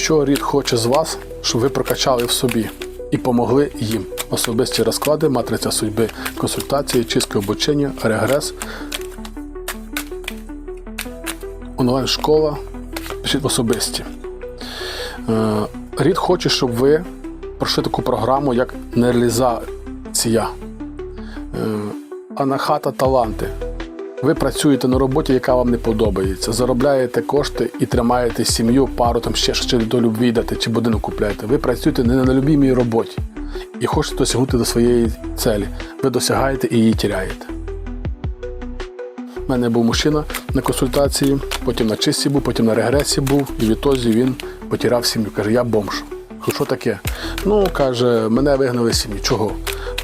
Що рід хоче з вас, щоб ви прокачали в собі і помогли їм. Особисті розклади, матриця судьби, консультації, чистке обучення, регрес, онлайн-школа, пишіть особисті. Е, Рід хоче, щоб ви пройшли таку програму, як нереалізація. Е, Анахата таланти. Ви працюєте на роботі, яка вам не подобається, заробляєте кошти і тримаєте сім'ю, пару там ще чи до любві йдете, чи будинок купляєте. Ви працюєте не на любімій роботі і хочете досягнути до своєї цілі. Ви досягаєте і її тіряєте. У мене був мужчина на консультації, потім на чисті був, потім на регресі був, і відтоді він потіряв сім'ю. Каже, я бомж. Що таке? Ну, каже, мене вигнали з сім'ї. Чого?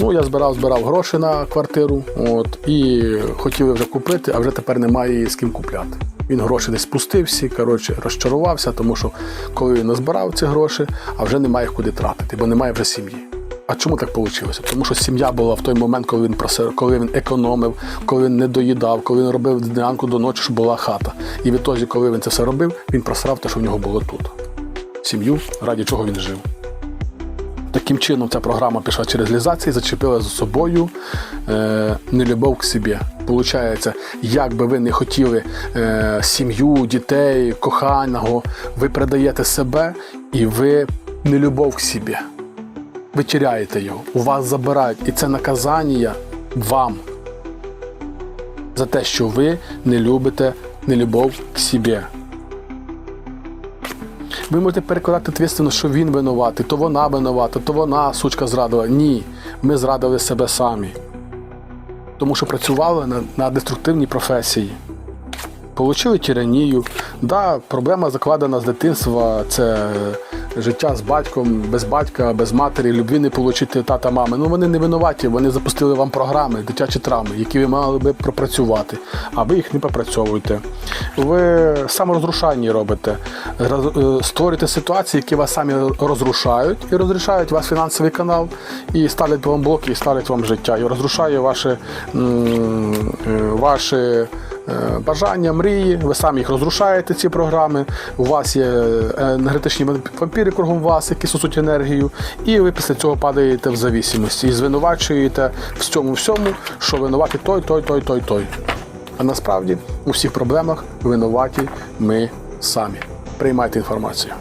Ну, я збирав, збирав гроші на квартиру, от, і хотіли вже купити, а вже тепер немає з ким купляти. Він гроші десь спустив всі, коротше, розчарувався, тому що коли він назбирав ці гроші, а вже немає їх куди тратити, бо немає вже сім'ї. А чому так вийшло? Тому що сім'я була в той момент, коли він просив, коли він економив, коли він не доїдав, коли він робив днянку до ночі, щоб була хата. І відтоді, коли він це все робив, він просрав те, що в нього було тут. Сім'ю, раді чого він жив. Таким чином, ця програма пішла через реалізацію, зачепила за собою е, нелюбов к собі. Получається, як би ви не хотіли е, сім'ю, дітей, коханого, ви передаєте себе і ви нелюбов к собі. Ви тіряєте його, у вас забирають. І це наказання вам за те, що ви не любите нелюбов к собі. Ви можете перекладати відповідальність, що він винуватий, то вона винувата, то вона сучка зрадила. Ні, ми зрадили себе самі. Тому що працювали на, на деструктивній професії. Получили тиранію. Да, проблема закладена з дитинства. Це життя з батьком, без батька, без матері, любві не отримати тата мами. Ну вони не винуваті, вони запустили вам програми, дитячі травми, які ви мали би пропрацювати, а ви їх не пропрацьовуєте. Ви саморозрушання робите, е, створюєте ситуації, які вас самі розрушають і розрішають ваш фінансовий канал, і ставлять вам блоки, і ставлять вам життя, і розрушає е, ваше е, бажання, мрії, ви самі їх розрушаєте, ці програми. У вас є е, енергетичні вампіри кругом вас, які сосуть енергію, і ви після цього падаєте в зависимості і звинувачуєте в цьому всьому, що винуваті той, той, той, той, той. А насправді у всіх проблемах винуваті ми самі. Приймайте інформацію.